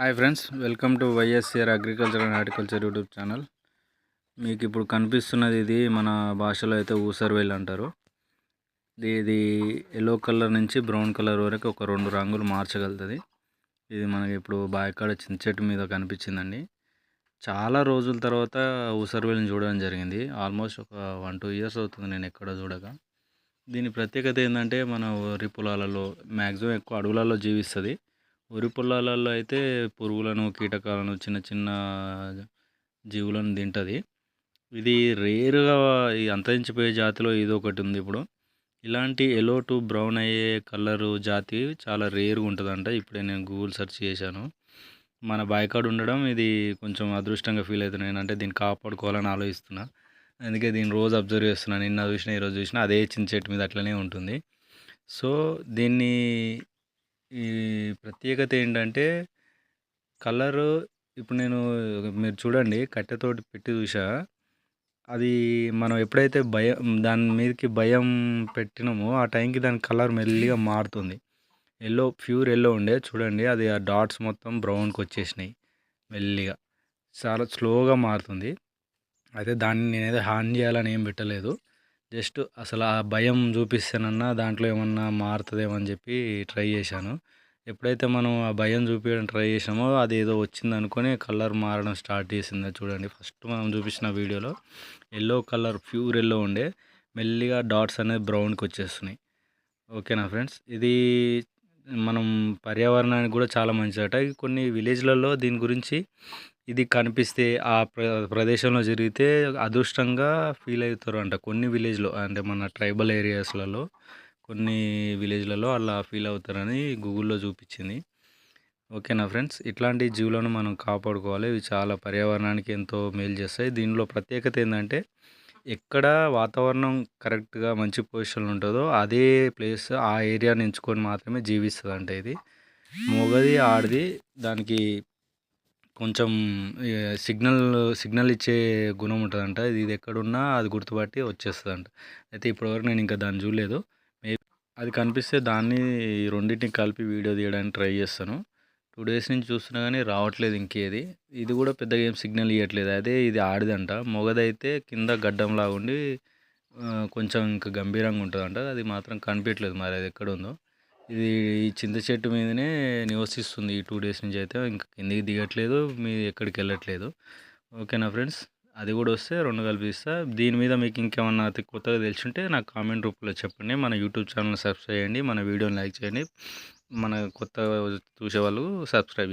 Hi friends welcome to YSR agriculture and horticulture YouTube channel మీకు ఇప్పుడు కనిపిస్తున్నది ఇది మన భాషలో అయితే ఊసర్వేల్ అంటారు. ఇది ఇది ఎల్లో కలర్ నుంచి బ్రౌన్ కలర్ వరకు ఒక రెండు రంగులు మార్చగలుగుతుంది. ఇది మనకి ఇప్పుడు బాయకాడ చింత చెట్టు మీద కనిపించిందండి. చాలా రోజుల తర్వాత ఊసర్వేల్ని చూడడం జరిగింది. ఆల్మోస్ట్ ఒక వన్ టూ ఇయర్స్ అవుతుంది నేను ఎక్కడ చూడక. దీని ప్రత్యేకత ఏంటంటే మన వరి పొలాలలో మ్యాక్సిమం ఎక్కువ అడవులలో జీవిస్తుంది. వరి పొలాలలో అయితే పురుగులను కీటకాలను చిన్న చిన్న జీవులను తింటుంది. ఇది రేరుగా ఈ అంతరించిపోయే జాతిలో ఇది ఒకటి ఉంది ఇప్పుడు. ఇలాంటి ఎల్లో టు బ్రౌన్ అయ్యే కలరు జాతి చాలా రేరుగా ఉంటుందంట. ఇప్పుడే నేను గూగుల్ సెర్చ్ చేశాను. మన బాయికాడు ఉండడం ఇది కొంచెం అదృష్టంగా ఫీల్ అవుతున్నాను అంటే దీన్ని కాపాడుకోవాలని ఆలోచిస్తున్నా. అందుకే దీన్ని రోజు అబ్జర్వ్ చేస్తున్నాను నిన్న చూసినా ఈరోజు చూసినా అదే చిన్న చెట్టు మీద అట్లనే ఉంటుంది. సో దీన్ని ఈ ప్రత్యేకత ఏంటంటే కలరు ఇప్పుడు నేను మీరు చూడండి కట్టెతోటి పెట్టి చూసా అది మనం ఎప్పుడైతే భయం దాని మీదకి భయం పెట్టినామో ఆ టైంకి దాని కలర్ మెల్లిగా మారుతుంది. ఎల్లో ప్యూర్ ఎల్లో ఉండే చూడండి అది ఆ డాట్స్ మొత్తం బ్రౌన్కి వచ్చేసినాయి మెల్లిగా. చాలా స్లోగా మారుతుంది. అయితే దాన్ని నేనైతే హాన్ చేయాలని ఏం పెట్టలేదు. జస్ట్ అసలు ఆ భయం చూపిస్తానన్నా దాంట్లో ఏమన్నా మారుతుందేమో అని చెప్పి ట్రై చేశాను. ఎప్పుడైతే మనం ఆ భయం చూపించడం ట్రై చేసామో అది ఏదో వచ్చింది అనుకొని కలర్ మారడం స్టార్ట్ చేసింది. చూడండి ఫస్ట్ మనం చూపించిన వీడియోలో ఎల్లో కలర్ ప్యూర్ ఎల్లో ఉండే మెల్లిగా డాట్స్ అనేది బ్రౌన్కి వచ్చేస్తున్నాయి. ఓకేనా ఫ్రెండ్స్? ఇది మనం పర్యావరణానికి కూడా చాలా మంచిదట. కొన్ని విలేజ్లలో దీని గురించి ఇది కనిపిస్తే ఆ ప్ర ప్రదేశంలో జరిగితే అదృష్టంగా ఫీల్ అవుతారు అంట కొన్ని విలేజ్లో అంటే మన ట్రైబల్ ఏరియాస్లలో కొన్ని విలేజ్లలో అలా ఫీల్ అవుతారని గూగుల్లో చూపించింది. ఓకేనా ఫ్రెండ్స్? ఇట్లాంటి జీవులను మనం కాపాడుకోవాలి. ఇవి చాలా పర్యావరణానికి ఎంతో మేలు చేస్తాయి. దీనిలో ప్రత్యేకత ఏంటంటే ఎక్కడ వాతావరణం కరెక్ట్గా మంచి పొజిషన్లో ఉంటుందో అదే ప్లేస్ ఆ ఏరియాని ఎంచుకొని మాత్రమే జీవిస్తుంది అంట ఇది. మొగది ఆడిది దానికి కొంచెం సిగ్నల్ సిగ్నల్ ఇచ్చే గుణం ఉంటుందంట. ఇది ఇది ఎక్కడున్నా అది గుర్తుపట్టి వచ్చేస్తుందంట. అయితే ఇప్పటివరకు నేను ఇంకా దాన్ని చూడలేదు. మేబీ అది కనిపిస్తే దాన్ని రెండింటిని కలిపి వీడియో తీయడానికి ట్రై చేస్తాను. టూ డేస్ నుంచి చూస్తున్నా కానీ రావట్లేదు ఇంకేది. ఇది కూడా పెద్దగా ఏం సిగ్నల్ ఇవ్వట్లేదు అదే ఇది ఆడిదంట. మొగదైతే కింద గడ్డంలా ఉండి కొంచెం ఇంకా గంభీరంగా ఉంటుందంట. అది మాత్రం కనిపించట్లేదు మరి అది ఎక్కడ ఉందో ఇది ఈ చింత చెట్టు మీదనే నివసిస్తుంది ఈ టూ డేస్ నుంచి అయితే. ఇంకా కిందికి దిగట్లేదు మీ ఎక్కడికి వెళ్ళట్లేదు. ఓకేనా ఫ్రెండ్స్? అది కూడా వస్తే రెండు కల్పిస్తా. దీని మీద మీకు ఇంకేమన్నా కొత్తగా తెలిసి ఉంటే నాకు కామెంట్ రూపంలో చెప్పండి. మన యూట్యూబ్ ఛానల్ సబ్స్క్రైబ్ చేయండి. మన వీడియోని లైక్ చేయండి. మన కొత్త చూసేవాళ్ళు సబ్స్క్రైబ్ సబ్స్క్రైబ్